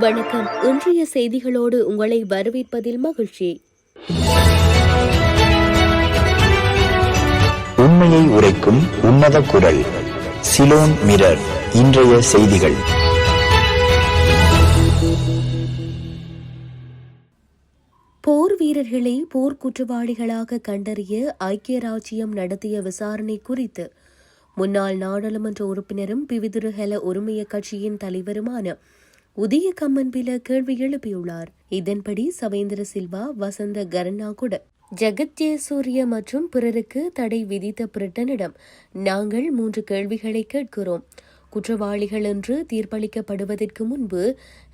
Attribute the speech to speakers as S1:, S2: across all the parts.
S1: வணக்கம். இன்றைய செய்திகளோடு உங்களை வரவேற்பதில் மகிழ்ச்சி.
S2: உண்மையை உரைக்கும் உன்னத குரல். சிலோன் மிரர் இன்றைய செய்திகள்.
S1: போர் வீரர்களை போர் குற்றவாளிகளாக கண்டறிய ஐக்கிய ராச்சியம் நடத்திய விசாரணை குறித்து முன்னாள் நாடாளுமன்ற உறுப்பினரும் பிவிதுரு ஹெல உரிமைய கட்சியின் தலைவருமான உதய கம்மன்பில கேள்வி எழுப்பியுள்ளார். இதன்படி சவேந்திர சில்வா வசந்த கரனாகுட ஜெகத் ஜெயசூரிய மற்றும் பிறருக்கு தடை விதித்த பிரிட்டனிடம் நாங்கள் மூன்று கேள்விகளை கேட்கிறோம். குற்றவாளிகள் என்று தீர்ப்பளிக்கப்படுவதற்கு முன்பு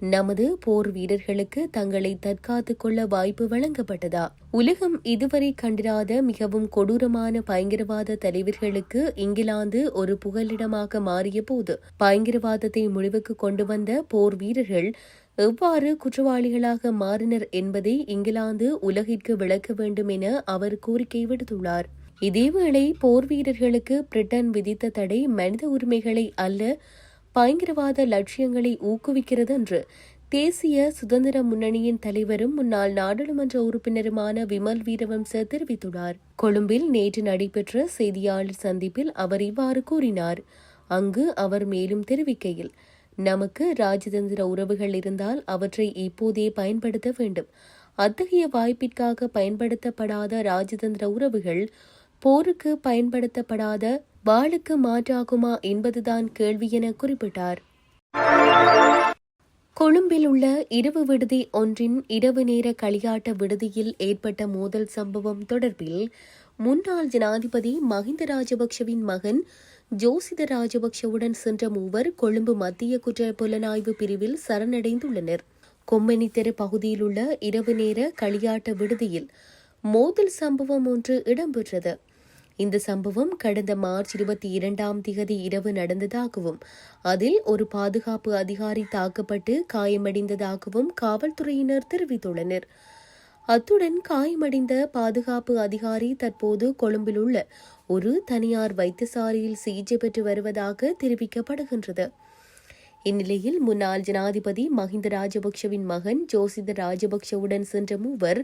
S1: நமது போர் வீரர்களுக்கு தங்களை தற்காத்துக் கொள்ள வாய்ப்பு வழங்கப்பட்டதா? உலகம் இதுவரை கண்டிராத மிகவும் கொடூரமான பயங்கரவாத தலைவர்களுக்கு இங்கிலாந்து ஒரு புகலிடமாக மாறிய போது பயங்கரவாதத்தை முடிவுக்கு கொண்டு வந்த போர் வீரர்கள் எவ்வாறு குற்றவாளிகளாக மாறினர் என்பதை இங்கிலாந்து உலகிற்கு விளக்க வேண்டும் என அவர் கோரிக்கை விடுத்துள்ளார். இதேவேளை போர் வீரர்களுக்கு பிரிட்டன் விதித்த தடை மனித உரிமைகளை அல்ல பயங்கரவாத லட்சியங்களை ஊக்குவிக்கிறது என்று தேசிய சுதந்திர முன்னணியின் தலைவரும் முன்னாள் நாடாளுமன்ற உறுப்பினருமான விமல் வீரவம்ச தெரிவித்துள்ளார். கொழும்பில் நேற்று நடைபெற்ற செய்தியாளர் சந்திப்பில் அவர் இவ்வாறு கூறினார். அங்கு அவர் மேலும் தெரிவிக்கையில் நமக்கு ராஜதந்திர உறவுகள் இருந்தால் அவற்றை இப்போதே பயன்படுத்த வேண்டும். அத்தகைய வாய்ப்பிற்காக பயன்படுத்தப்படாத ராஜதந்திர உறவுகள் போருக்கு பயன்படுத்தப்படாத வாளுக்கு மாற்றாகுமா என்பதுதான் கேள்வி என குறிப்பிட்டார். கொழும்பில் உள்ள இரவு விடுதி ஒன்றின் இரவு நேர களியாட்ட விடுதியில் ஏற்பட்ட மோதல் சம்பவம் தொடர்பில் முன்னாள் ஜனாதிபதி மஹிந்த ராஜபக்ஷவின் மகன் ஜோசித ராஜபக்ஷவுடன் சென்ற மூவர் கொழும்பு மத்திய குற்ற புலனாய்வு பிரிவில் சரணடைந்துள்ளனர். கொம்பனித்தெரு தெரு பகுதியில் உள்ள இரவு நேர களியாட்ட விடுதியில் மோதல் சம்பவம் ஒன்று இடம்பெற்றது. இந்த சம்பவம் கடந்த மார்ச் இருபத்தி இரண்டாம் திகதி இரவு நடந்ததாகவும் அதில் ஒரு பாதுகாப்பு அதிகாரி தாக்கப்பட்டு காயமடைந்ததாகவும் காவல்துறையினர் தெரிவித்துள்ளனர். அத்துடன் காயமடைந்த பாதுகாப்பு அதிகாரி தற்போது கொழும்பில் உள்ள ஒரு தனியார் வைத்தியசாலையில் சிகிச்சை பெற்று வருவதாக தெரிவிக்கப்படுகின்றது. இந்நிலையில் முன்னாள் ஜனாதிபதி மஹிந்த ராஜபக்ஷவின் மகன் ஜோசித ராஜபக்ஷவுடன் சென்ற மூவர்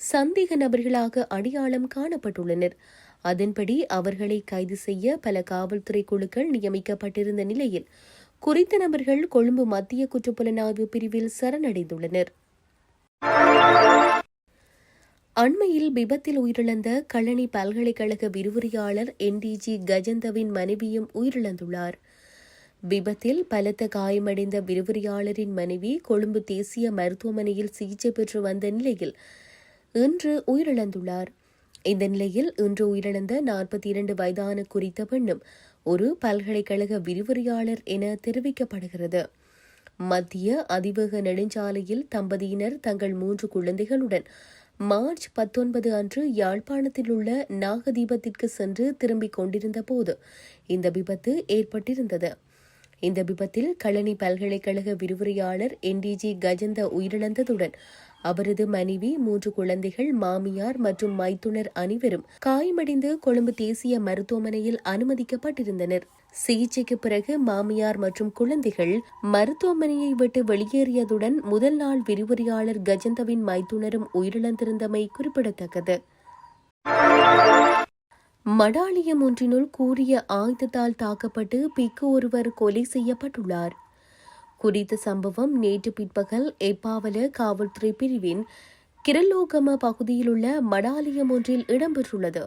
S1: சந்தேக நபர்களாக அடையாளம் காணப்பட்டுள்ளனர். அதன்படி அவர்களை கைது செய்ய பல காவல்துறை குழுக்கள் நியமிக்கப்பட்டிருந்த நிலையில் குறித்த நபர்கள் கொழும்பு மத்திய குற்றப்புலனாய்வு பிரிவில் சரணடைந்துள்ளனர். அண்மையில் விபத்தில் உயிரிழந்த கழனி பல்கலைக்கழக விரிவுரையாளர் என்டிஜி கஜந்தவின் மனைவியும் உயிரிழந்துள்ளார். விபத்தில் பலத்த காயமடைந்த விரிவுரையாளரின் மனைவி கொழும்பு தேசிய மருத்துவமனையில் சிகிச்சை பெற்று வந்த நிலையில் இன்று உயிரிழந்துள்ளார். இந்த நிலையில் இன்று உயிரிழந்த நாற்பத்தி இரண்டு வயதான குறித்த பெண்ணும் ஒரு பல்கலைக்கழக விரிவுரையாளர் என தெரிவிக்கப்படுகிறது. மத்திய அதிவேக நெடுஞ்சாலையில் தம்பதியினர் தங்கள் மூன்று குழந்தைகளுடன் மார்ச் பத்தொன்பது அன்று யாழ்ப்பாணத்தில் உள்ள நாகதீபத்திற்கு சென்று திரும்பிக் கொண்டிருந்த போது இந்த விபத்து ஏற்பட்டிருந்தது. இந்த விபத்தில் கழனி பல்கலைக்கழக விரிவுரையாளர் என்டிஜி கஜந்த உயிரிழந்ததுடன் அவரது மனைவி மூன்று குழந்தைகள் மாமியார் மற்றும் மைத்துனர் அனைவரும் காயமடைந்து கொழும்பு தேசிய மருத்துவமனையில் அனுமதிக்கப்பட்டிருந்தனர். சிகிச்சைக்கு பிறகு மாமியார் மற்றும் குழந்தைகள் மருத்துவமனையை விட்டு வெளியேறியதுடன் முதல் நாள் விரிவுரையாளர் கஜந்தவின் மைத்துனரும் உயிரிழந்திருந்தமை குறிப்பிடத்தக்கது. மடாலயம் ஒன்றினுள் கூறிய ஆயுதத்தால் தாக்கப்பட்டு பிக்கு ஒருவர் கொலை செய்யப்பட்டுள்ளார். குறித்த சம்பவம் நேற்று பிற்பகல் எப்பாவல காவல்துறை பிரிவின் கிரலோகம பகுதியிலுள்ள மடாலயம் ஒன்றில் இடம்பெற்றுள்ளது.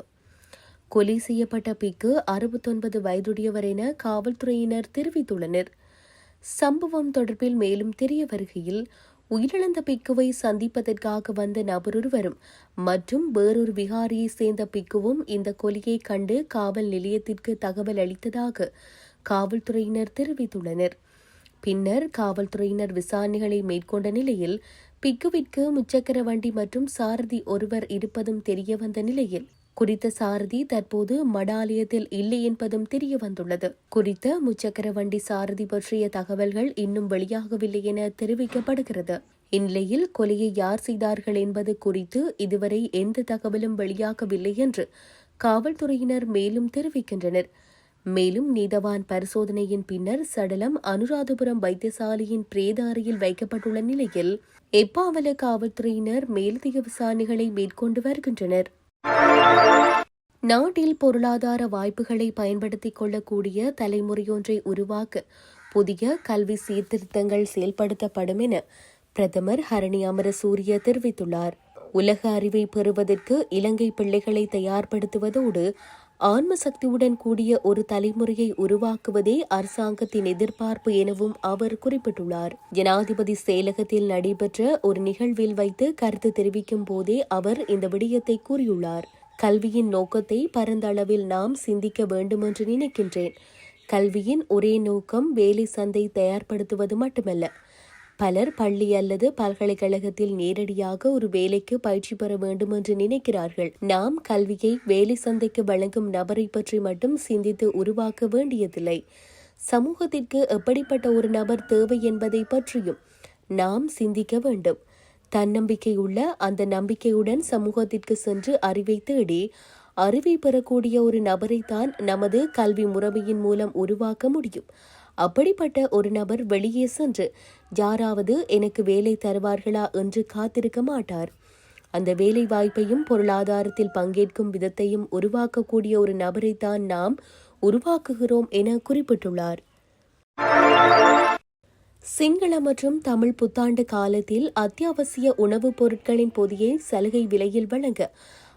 S1: கொலை செய்யப்பட்ட பிக்கு அறுபத்தொன்பது வயதுடையவர் என காவல்துறையினர் தெரிவித்துள்ளனர். சம்பவம் தொடர்பில் மேலும் தெரிய வருகையில் உயிரிழந்த பிக்குவை சந்திப்பதற்காக வந்த நபரொருவரும் மற்றும் வேறொரு விகாரியை சேர்ந்த பிக்குவும் இந்த கொலையை கண்டு காவல் நிலையத்திற்கு தகவல் அளித்ததாக காவல்துறையினர் தெரிவித்துள்ளனர். பின்னர் காவல்துறையினர் விசாரணைகளை மேற்கொண்ட நிலையில் பிக்குவிற்கு முச்சக்கர வண்டி மற்றும் சாரதி ஒருவர் இருப்பதும் தெரியவந்த நிலையில் குறித்த சாரதி தற்போது மடாலயத்தில் இல்லை என்பதும் தெரிய வந்துள்ளது குறித்த முச்சக்கர வண்டி சாரதி பற்றிய தகவல்கள் இன்னும் வெளியாகவில்லை என தெரிவிக்கப்படுகிறது. இந்நிலையில் கொலையை யார் செய்தார்கள் என்பது குறித்து இதுவரை எந்த தகவலும் வெளியாகவில்லை என்று காவல்துறையினர் மேலும் தெரிவிக்கின்றனர். மேலும் நீதவான் பரிசோதனையின் பின்னர் சடலம் அனுராதபுரம் வைத்தியசாலையின் பிரேத அறையில் வைக்கப்பட்டுள்ள நிலையில் எப்பாவல காவல்துறையினர் மேலதிக விசாரணைகளை மேற்கொண்டு வருகின்றனர். நாட்டில் பொருளாதார வாய்ப்புகளை பயன்படுத்திக் கொள்ளக்கூடிய தலைமுறையொன்றை உருவாக்க புதிய கல்வி சீர்திருத்தங்கள் செயல்படுத்தப்படும் என பிரதமர் ஹரணி அமரசூரிய தெரிவித்துள்ளார். உலக அறிவை பெறுவதற்கு இலங்கை பிள்ளைகளை தயார்படுத்துவதோடு ஆன்ம சக்தியுடன் கூடிய ஒரு தலைமுறையை உருவாக்குவதே அரசாங்கத்தின் எதிர்பார்ப்பு எனவும் அவர் குறிப்பிட்டுள்ளார். ஜனாதிபதி செயலகத்தில் நடைபெற்ற ஒரு நிகழ்வில் வைத்து கருத்து தெரிவிக்கும் போதே அவர் இந்த விடயத்தை கூறியுள்ளார். கல்வியின் நோக்கத்தை பரந்த அளவில் நாம் சிந்திக்க வேண்டும் என்று நினைக்கின்றேன். கல்வியின் ஒரே நோக்கம் வேலை சந்தை தயார்படுத்துவது மட்டுமல்ல. பலர் பள்ளி அல்லது பல்கலைக்கழகத்தில் நேரடியாக ஒரு வேலைக்கு பயிற்சி பெற வேண்டும் என்று நினைக்கிறார்கள். நாம் கல்வியை வேலை சந்தைக்கு வழங்கும் நபரை பற்றி மட்டும் சிந்தித்து உருவாக்க வேண்டியதில்லை. சமூகத்திற்கு எப்படிப்பட்ட ஒரு நபர் தேவை என்பதை பற்றியும் நாம் சிந்திக்க வேண்டும். தன்னம்பிக்கையுள்ள அந்த நம்பிக்கையுடன் சமூகத்திற்கு சென்று அறிவை தேடி அறிவை பெறக்கூடிய ஒரு நபரைத்தான் நமது கல்வி முறைமையின் மூலம் உருவாக்க முடியும். அப்படிப்பட்ட ஒரு நபர் வெளியே சென்று யாராவது எனக்கு வேலை தருவார்களா என்று காத்திருக்க மாட்டார். அந்த வேலை வாய்ப்பையும் பொருளாதாரத்தில் பங்கேற்கும் விதத்தையும் உருவாக்கக்கூடிய ஒரு நபரைத்தான் நாம் உருவாக்குகிறோம் என குறிப்பிட்டுள்ளார். சிங்கள மற்றும் தமிழ் புத்தாண்டு காலத்தில் அத்தியாவசிய உணவுப் பொருட்களின் பொதியை சலுகை விலையில் வழங்க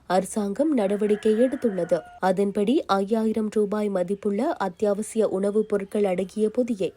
S1: அரசாங்கம் நடவடிக்கை எடுத்துள்ளது. அதன்படி ஐயாயிரம் ரூபாய் மதிப்புள்ள அத்தியாவசிய உணவுப் பொருட்கள் அடங்கிய பொதியை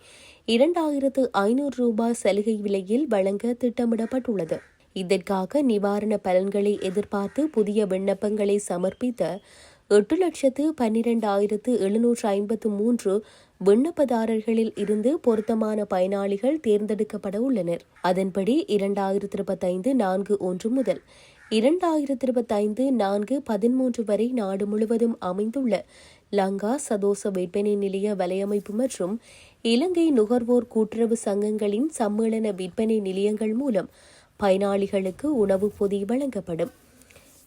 S1: இரண்டாயிரத்து ஐநூறு ரூபாய் சலுகை விலையில் வழங்க திட்டமிடப்பட்டுள்ளது. இதற்காக நிவாரண பலன்களை எதிர்பார்த்து புதிய விண்ணப்பங்களை சமர்ப்பித்த எட்டு லட்சத்து பன்னிரண்டாயிரத்து எழுநூற்று ஐம்பத்து மூன்று விண்ணப்பதாரர்களில் இருந்து பொருத்தமான பயனாளிகள் தேர்ந்தெடுக்கப்பட உள்ளனர். அதன்படி இரண்டாயிரத்து இருபத்தைந்து நான்கு ஒன்று முதல் இரண்டாயிரத்து இருபத்தைந்து நான்கு பதிமூன்று வரை நாடு முழுவதும் அமைந்துள்ள லங்கா சதோச விற்பனை நிலைய வலையமைப்பு மற்றும் இலங்கை நுகர்வோர் கூட்டுறவு சங்கங்களின் சம்மேளன விற்பனை நிலையங்கள் மூலம் பயனாளிகளுக்கு உணவுப் பொதி வழங்கப்படும்.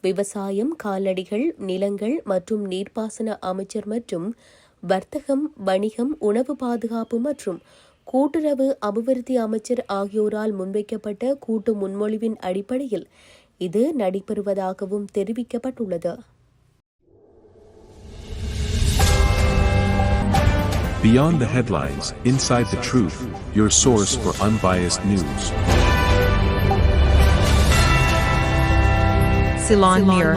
S1: விவசாயம் கால்நடைகள் நிலங்கள் மற்றும் நீர்ப்பாசன அமைச்சர் மற்றும் வர்த்தகம் வணிகம் உணவு பாதுகாப்பு மற்றும் கூட்டுறவு அபிவிருத்தி அமைச்சர் ஆகியோரால் முன்வைக்கப்பட்ட கூட்டு முன்மொழிவின் அடிப்படையில் இது நடைபெறுவதாகவும் தெரிவிக்கப்பட்டுள்ளது
S3: Beyond the headlines, inside the truth, your source for unbiased news.
S4: Ceylon Mirror.